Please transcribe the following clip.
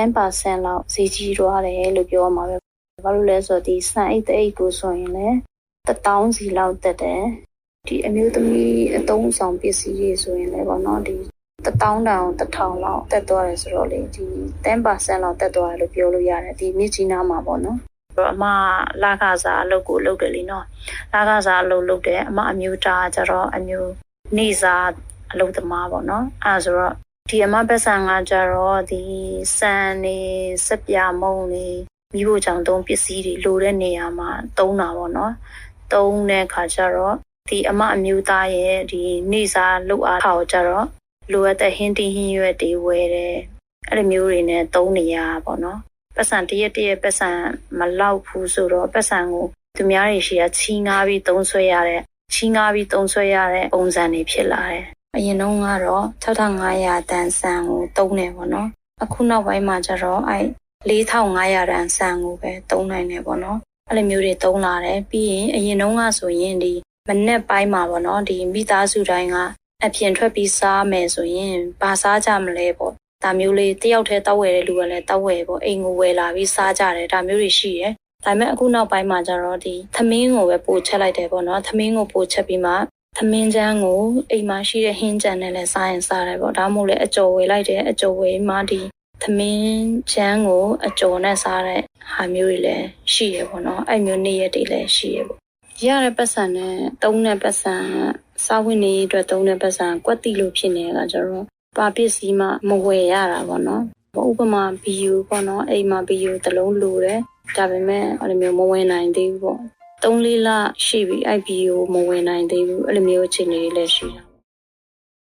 10%လောက်ဈေးကြီးသွားတယ်လို့ပြောရမှာပဲဘာလို့လဲဆိုတော့ဒီစံအိတ်တအိတ်ကိုဆိုရင်လည်း1000စီလောက်တက်တယ်ဒီအမျိုးသမီးအသုံးဆောင်ပစ္စည်းတွေဆိုရင်လည်းပေါ့နော်ဒီ1000တောင်1000လောက်တက်သွားတယ်ဆိုတော့လေဒီ10%လောက်တက်သွားတယ်လို့ပြောလို့ရတယ်ဒီမြစ်ကြီးနားမှာပေါ့နော်အမလာခစားအလုပ်ကိုလုပ်တယ်လीနော်လာခစားအလုပ်လုပ်တယ်အမအမျိုးသားကျတော့အမျိုးနေစားအလုပ်သမားပေါ့နော်အဲဆိုတော့ ဒီအမဘက်ဆန်ကကျတော့ဒီစံနေစက်ပြမုံနေမိဖို့ကြောင့်သုံးပစ္စည်းတွေလိုတဲ့နေရာမှာသုံးတာပေါ့နော်သုံးတဲ့ခါကျတော့ဒီအမအမျိုးသားရဲ့ဒီနေစားလုပ်အားထားကိုကျတော့လိုအပ်တဲ့ဟင်းတင်းဟင်းရွက်တွေဝယ်တယ်အဲ့လိုမျိုးတွေနဲ့သုံးနေရတာပေါ့နော်ပတ်စံတရက်တရက်ပတ်စံမလောက်ဘူးဆိုတော့ပတ်စံကိုသူများတွေရှိရချီးငားပြီးသုံးဆွဲရတဲ့ချီးငားပြီးသုံးဆွဲရတဲ့ပုံစံတွေဖြစ်လာတယ် အရင်တုန်းကတော့6500တန်ဆန်ကိုသုံးတယ်ပေါ့နော်အခုနောက်ပိုင်းမှာကျတော့အဲ4500တန်ဆန်ကိုပဲသုံးနိုင်တယ်ပေါ့နော်အဲ့လိုမျိုးတွေသုံးလာတယ်ပြီးရင်အရင်တုန်းကဆိုရင်ဒီမနက်ပိုင်းမှာပေါ့နော်ဒီမိသားစုတိုင်းကအပြင်ထွက်ပြီးစားမယ်ဆိုရင်ဘာစားကြမလဲပေါ့ဒါမျိုးလေးတယောက်တည်းတောက်ဝယ်တဲ့လူကလည်းတောက်ဝယ်ပေါ့အိမ်ကိုဝယ်လာပြီးစားကြတယ်ဒါမျိုးတွေရှိတယ်ဒါပေမဲ့အခုနောက်ပိုင်းမှာကျတော့ဒီသမင်းကိုပဲပို့ချက်လိုက်တယ်ပေါ့နော်သမင်းကိုပို့ချက်ပြီးမှ သမင်းချမ်းကိုအိမ်မှာရှိတဲ့ဟင်းကြံနဲ့လည်းစားရင်စားတယ်ပေါ့ဒါမှမဟုတ်လည်းအကျော်ဝယ်လိုက်တယ်အကျော်ဝယ်မှဒီသမင်းချမ်းကိုအကျော်နဲ့စားတဲ့ဟာမျိုးတွေလည်းရှိရပေါ့နော်အဲ့မျိုးနေ့ရက်တွေလည်းရှိရပေါ့ရတဲ့ပတ်စံနဲ့တုံးတဲ့ပတ်စံစားဝင်နေအတွက်တုံးတဲ့ပတ်စံကွက်တိလို့ဖြစ်နေတာကြတော့ပါပစ္စည်းမှမဝယ်ရတာပေါ့နော်ဥပမာဘီယူပေါ့နော်အိမ်မှာဘီယူတစ်လုံးလိုတယ်ဒါပေမဲ့အဲ့လိုမျိုးမဝင်နိုင်သေးဘူးပေါ့ 3-4လရှိပြီ IP ကိုမဝင်နိုင်သေးဘူးအဲ့လိုမျိုးအခြေအနေတွေလည်းရှိတာ